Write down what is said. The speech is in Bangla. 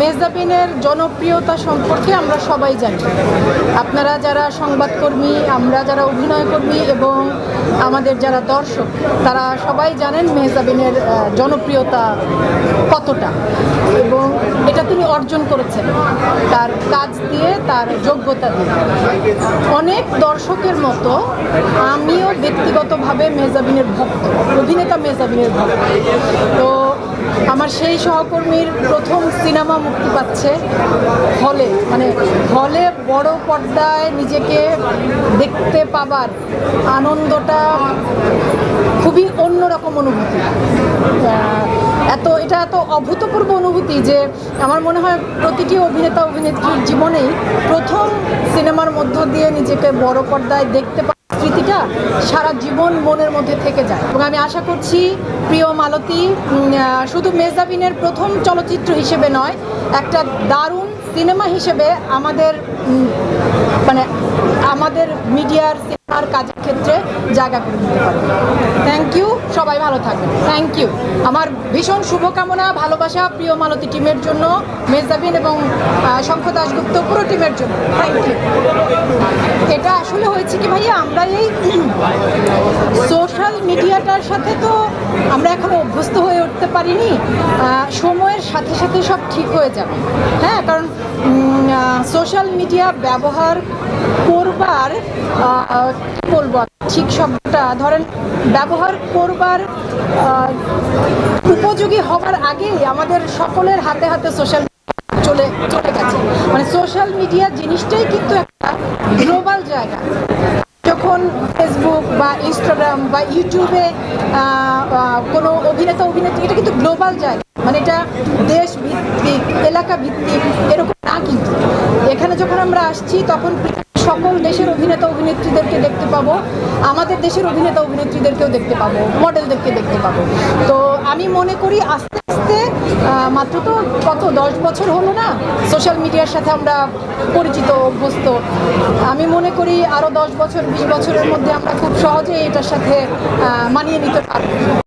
মেজাবিনের জনপ্রিয়তা সম্পর্কে আমরা সবাই জানি। আপনারা যারা সংবাদকর্মী, আমরা যারা অভিনয় কর্মী এবং আমাদের যারা দর্শক, তারা সবাই জানেন মেহজাবিনের জনপ্রিয়তা কতটা এবং এটা তিনি অর্জন করেছেন, তার কাজ দিয়ে, তার যোগ্যতা দিয়ে। অনেক দর্শকের মতো আমিও ব্যক্তিগতভাবে মেহজাবিনের ভক্ত, অভিনেতা মেহজাবিনের ভক্ত। তো আমার সেই সহকর্মীর প্রথম সিনেমা মুক্তি পাচ্ছে হলে। মানে হলে বড় পর্দায় নিজেকে দেখতে পাবার আনন্দটা খুবই অন্যরকম অনুভূতি। এত, এটা এত অভূতপূর্ব অনুভূতি যে আমার মনে হয় প্রতিটি অভিনেতা, অভিনেত্রীর জীবনেই প্রথম সিনেমার মধ্য দিয়ে নিজেকে বড় পর্দায় দেখতে স্মৃতিটা সারা জীবন মনের মধ্যে থেকে যায়। এবং আমি আশা করছি প্রিয় মালতী শুধু মেজাবিনের প্রথম চলচ্চিত্র হিসেবে নয়, একটা দারুণ সিনেমা হিসেবে আমাদের মানে আমাদের মিডিয়ার সিনেমার কাজের ক্ষেত্রে জায়গা করে দিতে পারে থ্যাংক ইউ সবাই ভালো থাকবেন। থ্যাংক ইউ আমার ভীষণ শুভকামনা, ভালোবাসা প্রিয় মালতী টিমের জন্য মেজাবিন এবং শঙ্খ দাশগুপ্ত পুরো টিমের জন্য। থ্যাংক ইউ এটা আসলে হয়েছে কি ভাইয়া, আমরা এই সোশ্যাল মিডিয়াটার সাথে তো আমরা এখনও অভ্যস্ত হয়ে উঠতে পারিনি। সময়ের সাথে সাথে সব ঠিক হয়ে যাবে। হ্যাঁ সোশ্যাল মিডিয়া ব্যবহার করবার কি বলব, ঠিক শব্দটা, ধরেন ব্যবহার করবার উপযোগী হবার আগেই আমাদের সকলের হাতে হাতে সোশ্যাল চলে চলে গেছে। মানে সোশ্যাল মিডিয়া জিনিসটাই কিন্তু একটা গ্লোবাল জায়গা। যখন ফেসবুক বা ইনস্টাগ্রাম বা ইউটিউবে কোনো অভিনেতা, অভিনেত্রী, এটা কিন্তু গ্লোবাল জায়গা। মানে এটা দেশ ভিত্তিক এলাকা ভিত্তিক এরকম না কিন্তু। এখানে যখন আমরা আসছি, তখন সকল দেশের অভিনেতা অভিনেত্রীদেরকে দেখতে পাবো। আমাদের দেশের অভিনেতা অভিনেত্রীদেরকেও দেখতে পাবো, মডেলদেরকে দেখতে পাবো। তো আমি মনে করি আস্তে আস্তে মাত্র তো কত, দশ বছর হলো না? সোশ্যাল মিডিয়ার সাথে আমরা পরিচিত, অভ্যস্ত। আমি মনে করি আরও দশ বছর, বিশ বছরের মধ্যে আমরা খুব সহজেই এটার সাথে মানিয়ে নিতে পারব।